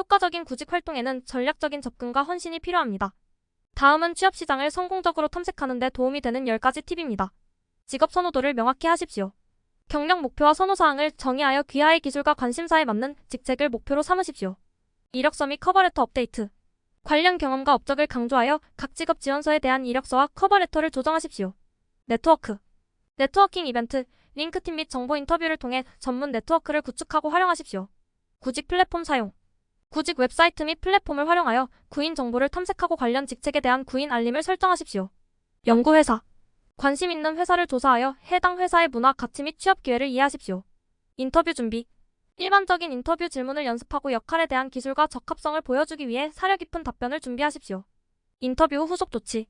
효과적인 구직 활동에는 전략적인 접근과 헌신이 필요합니다. 다음은 취업 시장을 성공적으로 탐색하는 데 도움이 되는 10가지 팁입니다. 직업 선호도를 명확히 하십시오. 경력 목표와 선호 사항을 정의하여 귀하의 기술과 관심사에 맞는 직책을 목표로 삼으십시오. 이력서 및 커버레터 업데이트. 관련 경험과 업적을 강조하여 각 직업 지원서에 대한 이력서와 커버레터를 조정하십시오. 네트워크. 네트워킹 이벤트, 링크팀 및 정보 인터뷰를 통해 전문 네트워크를 구축하고 활용하십시오. 구직 플랫폼 사용. 구직 웹사이트 및 플랫폼을 활용하여 구인 정보를 탐색하고 관련 직책에 대한 구인 알림을 설정하십시오. 연구회사. 관심 있는 회사를 조사하여 해당 회사의 문화, 가치 및 취업 기회를 이해하십시오. 인터뷰 준비. 일반적인 인터뷰 질문을 연습하고 역할에 대한 기술과 적합성을 보여주기 위해 사려 깊은 답변을 준비하십시오. 인터뷰 후 후속 조치.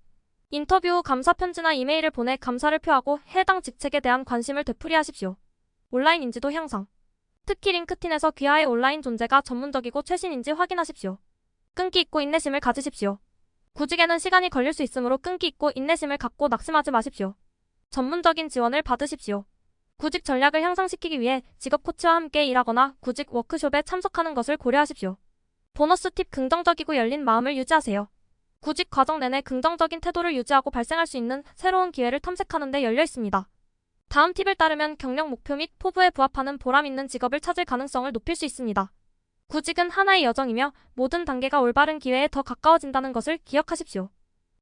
인터뷰 후 감사 편지나 이메일을 보내 감사를 표하고 해당 직책에 대한 관심을 되풀이하십시오. 온라인 인지도 향상. 특히 링크틴에서 귀하의 온라인 존재가 전문적이고 최신인지 확인하십시오. 끈기 있고 인내심을 가지십시오. 구직에는 시간이 걸릴 수 있으므로 끈기 있고 인내심을 갖고 낙심하지 마십시오. 전문적인 지원을 받으십시오. 구직 전략을 향상시키기 위해 직업 코치와 함께 일하거나 구직 워크숍에 참석하는 것을 고려하십시오. 보너스 팁 긍정적이고 열린 마음을 유지하세요. 구직 과정 내내 긍정적인 태도를 유지하고 발생할 수 있는 새로운 기회를 탐색하는 데 열려 있습니다. 다음 팁을 따르면 경력 목표 및 포부에 부합하는 보람 있는 직업을 찾을 가능성을 높일 수 있습니다. 구직은 하나의 여정이며 모든 단계가 올바른 기회에 더 가까워진다는 것을 기억하십시오.